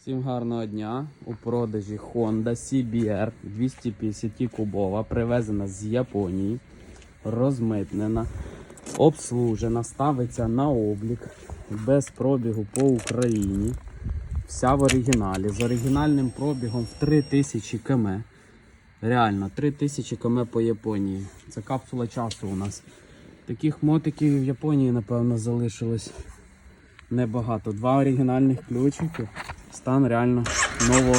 Всім гарного дня. У продажі Honda CBR 250 кубова, привезена з Японії, розмитнена, обслужена, ставиться на облік без пробігу по Україні. Вся в оригіналі. З оригінальним пробігом в 3000 км. Реально, 3000 км по Японії. Це капсула часу у нас. Таких мотиків в Японії, напевно, залишилось небагато. Два оригінальних ключики. Стан реально нового,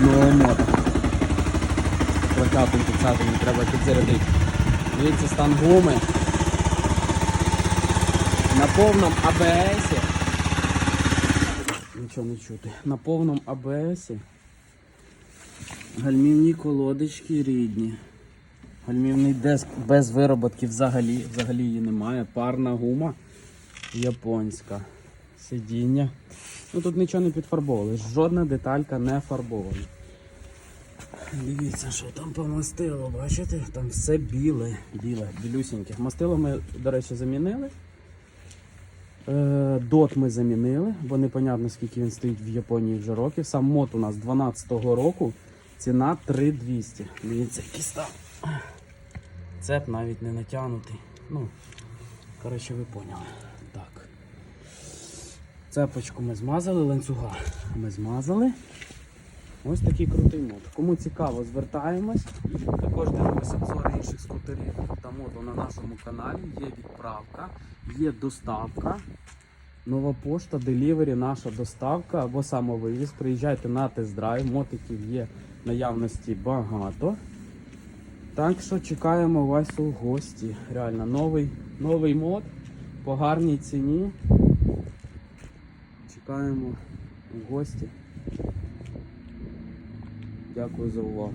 нового мода. Прокапом підсадами треба підзарядити. Дивіться стан гуми. На повному АБС. Нічого не чути. На повному АБС. Гальмівні колодочки рідні. Гальмівний диск без вироботки взагалі, взагалі її немає. Парна гума японська. Сидіння. Ну тут нічого не підфарбовували, жодна деталька не фарбована. Дивіться, що там по мастилу, бачите? Там все біле, біле, білюсіньке. Мастило ми, до речі, замінили. Е, Дот ми замінили, бо непонятно скільки він стоїть в Японії вже років. Сам мод у нас 12-го року. Ціна 3200. Дивіться, який став. Цеп навіть не натягнутий. Ну, коротше, ви поняли. Цепочку ми змазали, ланцюга ми змазали. Ось такий крутий мод. Кому цікаво, звертаємось. Також дивимося обзори інших скутерів та моду на нашому каналі. Є відправка, є доставка. Нова пошта, делівері, наша доставка або самовивіз. Приїжджайте на тест-драйв, мотиків є наявності багато. Так що чекаємо вас у гості. Реально новий, новий мод по гарній ціні. Чекаємо в гості. Дякую за увагу.